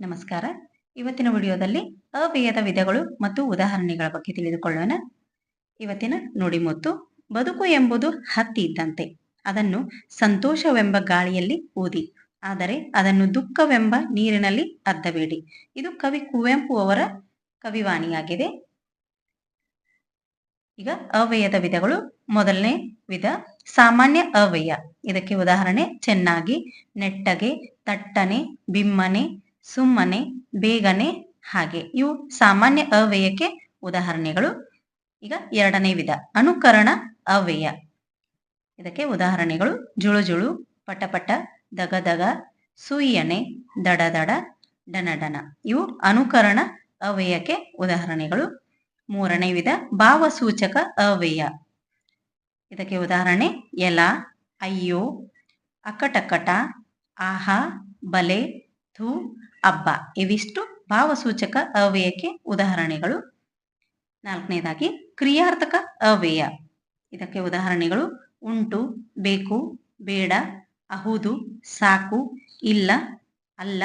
ನಮಸ್ಕಾರ. ಇವತ್ತಿನ ವಿಡಿಯೋದಲ್ಲಿ ಅವ್ಯಯದ ವಿಧಗಳು ಮತ್ತು ಉದಾಹರಣೆಗಳ ಬಗ್ಗೆ ತಿಳಿದುಕೊಳ್ಳೋಣ. ಇವತ್ತಿನ ನುಡಿಮುತ್ತು, ಬದುಕು ಎಂಬುದು ಹತ್ತಿ ಇದ್ದಂತೆ, ಅದನ್ನು ಸಂತೋಷವೆಂಬ ಗಾಳಿಯಲ್ಲಿ ಊದಿ, ಆದರೆ ಅದನ್ನು ದುಃಖವೆಂಬ ನೀರಿನಲ್ಲಿ ಅದ್ದಬೇಡಿ ಇದು ಕವಿ ಕುವೆಂಪು ಅವರ ಕವಿವಾಣಿಯಾಗಿದೆ. ಈಗ ಅವ್ಯಯದ ವಿಧಗಳು. ಮೊದಲನೇ ವಿಧ, ಸಾಮಾನ್ಯ ಅವ್ಯಯ ಇದಕ್ಕೆ ಉದಾಹರಣೆ, ಚೆನ್ನಾಗಿ, ನೆಟ್ಟಗೆ, ತಟ್ಟನೆ, ಬಿಮ್ಮನೆ ಸುಮ್ಮನೆ, ಬೇಗನೆ ಹಾಗೆ. ಇವು ಸಾಮಾನ್ಯ ಅವ್ಯಯಕ್ಕೆ ಉದಾಹರಣೆಗಳು. ಈಗ ಎರಡನೇ ವಿಧ, ಅನುಕರಣ ಅವ್ಯಯ. ಇದಕ್ಕೆ ಉದಾಹರಣೆಗಳು. ಜುಳು ಜುಳು ಪಟಪಟ ದಗ ದಗ ಸುಯ್ಯನೆ ದಡ ದಡ, ಡನ ಡನ. ಇವು ಅನುಕರಣ ಅವ್ಯಯಕ್ಕೆ ಉದಾಹರಣೆಗಳು. ಮೂರನೇ ವಿಧ, ಭಾವಸೂಚಕ ಅವ್ಯಯ. ಇದಕ್ಕೆ ಉದಾಹರಣೆ, ಎಲ, ಅಯ್ಯೋ, ಅಕಟಕಟ, ಆಹಾ, ಬಲೆ ಥೂ ಅಬ್ಬ. ಇವಿಷ್ಟು ಭಾವಸೂಚಕ ಅವ್ಯಯಕ್ಕೆ ಉದಾಹರಣೆಗಳು. ನಾಲ್ಕನೇದಾಗಿ, ಕ್ರಿಯಾರ್ಥಕ ಅವ್ಯಯ. ಇದಕ್ಕೆ ಉದಾಹರಣೆಗಳು. ಉಂಟು, ಬೇಕು, ಬೇಡ, ಅಹುದು, ಸಾಕು, ಇಲ್ಲ, ಅಲ್ಲ,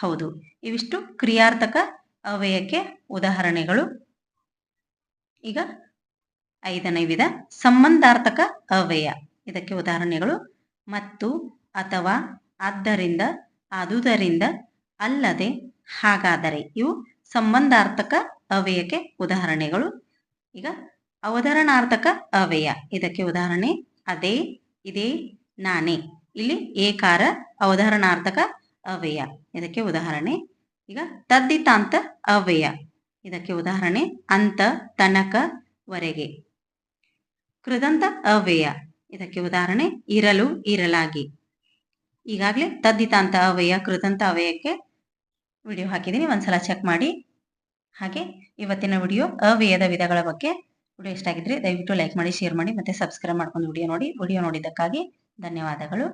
ಹೌದು. ಇವಿಷ್ಟು ಕ್ರಿಯಾರ್ಥಕ ಅವ್ಯಯಕ್ಕೆ ಉದಾಹರಣೆಗಳು. ಈಗ ಐದನೇ ವಿಧ, ಸಂಬಂಧಾರ್ಥಕ ಅವ್ಯಯ. ಇದಕ್ಕೆ ಉದಾಹರಣೆಗಳು. ಮತ್ತು, ಅಥವಾ, ಆದ್ದರಿಂದ, ಆದುದರಿಂದ ಅಲ್ಲದೆ ಹಾಗಾದರೆ ಇವು ಸಂಬಂಧಾರ್ಥಕ ಅವ್ಯಯಕ್ಕೆ ಉದಾಹರಣೆಗಳು. ಈಗ ಅವಧರಣಾರ್ಥಕ ಅವ್ಯಯ ಇದಕ್ಕೆ ಉದಾಹರಣೆ. ಅದೇ, ಇದೇ, ನಾನೇ. ಇಲ್ಲಿ ಏಕಾರ ಅವಧರಣಾರ್ಥಕ ಅವ್ಯಯ ಇದಕ್ಕೆ ಉದಾಹರಣೆ. ಈಗ ತದ್ದಿತಾಂತ ಅವ್ಯಯ ಇದಕ್ಕೆ ಉದಾಹರಣೆ. ಅಂತ, ತನಕ, ವರೆಗೆ. ಕೃದಂತ ಅವ್ಯಯ ಇದಕ್ಕೆ ಉದಾಹರಣೆ. ಇರಲು, ಇರಲಾಗಿ. ಈಗಾಗಲೇ ತದ್ದಿತಾಂತ ಅವ್ಯಯ ಕೃದಂತ ಅವ್ಯಯಕ್ಕೆ ವಿಡಿಯೋ ಹಾಕಿದ್ದೀನಿ, ಒಂದ್ಸಲ ಚೆಕ್ ಮಾಡಿ. ಹಾಗೆ ಇವತ್ತಿನ ವಿಡಿಯೋ ಅವ್ಯಯದ ವಿಧಗಳ ಬಗ್ಗೆ ವಿಡಿಯೋ ಇಷ್ಟ ಆಗಿದ್ರೆ ದಯವಿಟ್ಟು ಲೈಕ್ ಮಾಡಿ ಶೇರ್ ಮಾಡಿ ಮತ್ತೆ ಸಬ್ಸ್ಕ್ರೈಬ್ ಮಾಡ್ಕೊಂಡು ವಿಡಿಯೋ ನೋಡಿ. ವಿಡಿಯೋ ನೋಡಿದ್ದಕ್ಕಾಗಿ ಧನ್ಯವಾದಗಳು.